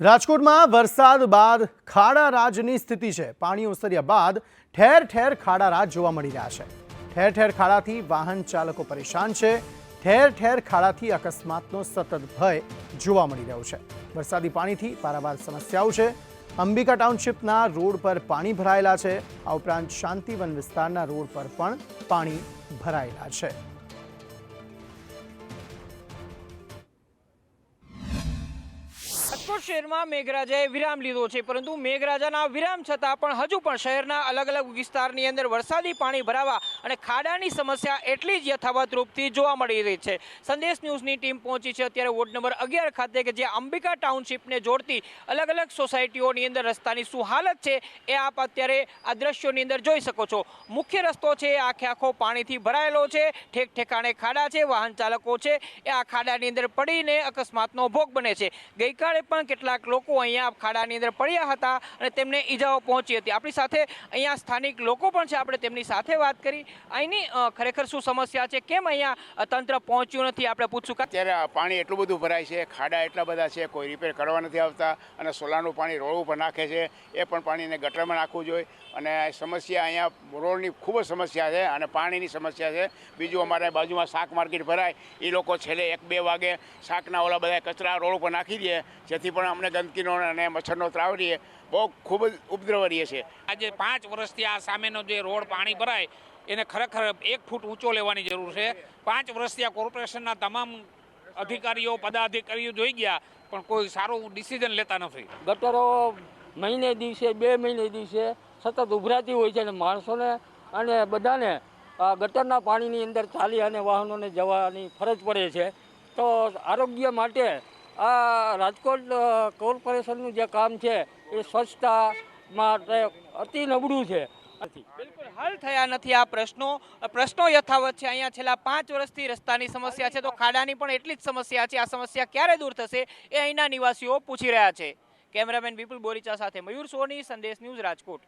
રાજકોટમાં વરસાદ બાદ ખાડા રાજની સ્થિતિ છે. પાણી ઓસર્યા બાદ ઠેર ઠેર ખાડા રાજ જોવા મળી રહ્યા છે. ઠેર ઠેર ખાડાથી વાહન ચાલકો પરેશાન છે. ઠેર ઠેર ખાડાથી અકસ્માતનો સતત ભય જોવા મળી રહ્યો છે. વરસાદી પાણીથી પારાવાર સમસ્યાઓ છે. અંબિકા ટાઉનશીપના રોડ પર પાણી ભરાયેલા છે. આ ઉપરાંત શાંતિવન વિસ્તારના રોડ પર પણ પાણી ભરાયેલા છે. રાજકોટ શહેરમાં મેઘરાજાએ વિરામ લીધો છે, પરંતુ મેઘરાજાના વિરામ છતાં પણ હજુ પણ શહેરના અલગ અલગ વિસ્તારની અંદર વરસાદી પાણી ભરાવા અને ખાડાની સમસ્યા એટલી જ યથાવત રૂપથી જોવા મળી રહી છે. સંદેશ ન્યૂઝની ટીમ પહોંચી છે. અત્યારે વોર્ડ નંબર અગિયાર ખાતે કે જે અંબિકા ટાઉનશીપને જોડતી અલગ અલગ સોસાયટીઓની અંદર રસ્તાની શું હાલત છે એ આપ અત્યારે આ દ્રશ્યોની અંદર જોઈ શકો છો. મુખ્ય રસ્તો છે, આખે આખો પાણીથી ભરાયેલો છે ઠેક ઠેકાણે ખાડા છે, વાહન ચાલકો છે. એ આ ખાડાની અંદર પડીને અકસ્માતનો ભોગ બને છે. ગઈકાલે પણ કેટલાક લોકો અહીંયા ખાડાની અંદર પડ્યા હતા અને તેમને ઈજાઓ પહોંચી હતી. આપણી સાથે અહીંયા સ્થાનિક લોકો પણ છે. આપણે તેમની સાથે વાત કરી. અહીંની ખરેખર શું સમસ્યા છે? કેમ અહીંયા તંત્ર પહોંચ્યું નથી? આપણે પૂછશું અત્યારે પાણી એટલું બધું ભરાય છે, ખાડા એટલા બધા છે, કોઈ રિપેર કરવા નથી આવતા અને સોલારનું પાણી રોડ ઉપર નાખે છે. એ પણ પાણીને ગટરમાં નાખવું જોઈએ. અને સમસ્યા અહીંયા રોડની ખૂબ જ સમસ્યા છે અને પાણીની સમસ્યા છે. બીજું અમારે બાજુમાં શાક માર્કેટ ભરાય. એ લોકો છેલ્લે એક બે વાગે શાકના ઓલા બધા કચરા રોડ ઉપર નાખી દે, જેથી પણ અમને ગંદકીનો અને મચ્છરનો ત્રાવ રહીએ બહુ ખૂબ જ ઉપદ્રવ રહીએ છે. આજે પાંચ વર્ષથી આ સામેનો જે રોડ પાણી ભરાય એને ખરેખર એક ફૂટ ઊંચો લેવાની જરૂર છે. પાંચ વર્ષથી આ કોર્પોરેશનના તમામ અધિકારીઓ પદાધિકારીઓ જોઈ ગયા પણ કોઈ સારું ડિસિઝન લેતા નથી. ગટરો મહિને દિવસે બે મહિને દિવસે સતત ઉભરાતી હોય છે અને માણસોને અને બધાને ગટરના પાણીની અંદર ચાલી અને વાહનોને જવાની ફરજ પડે છે. તો આરોગ્ય માટે આ રાજકોટ કોર્પોરેશનનું જે કામ છે, એ સ્વચ્છતા માટે અતિ નબળું છે. બિલકુલ, હલ થયા નથી આ પ્રશ્નો. પ્રશ્નો યથાવત છે. અહીંયા છેલ્લા પાંચ વર્ષથી રસ્તાની સમસ્યા છે. તો ખાડાની પણ એટલી જ સમસ્યા છે. આ સમસ્યા ક્યારે દૂર થશે એ અહીંના નિવાસીઓ પૂછી રહ્યા છે. કેમેરામેન વિપુલ બોરીચા સાથે મયુર સોની, સંદેશ ન્યૂઝ રાજકોટ.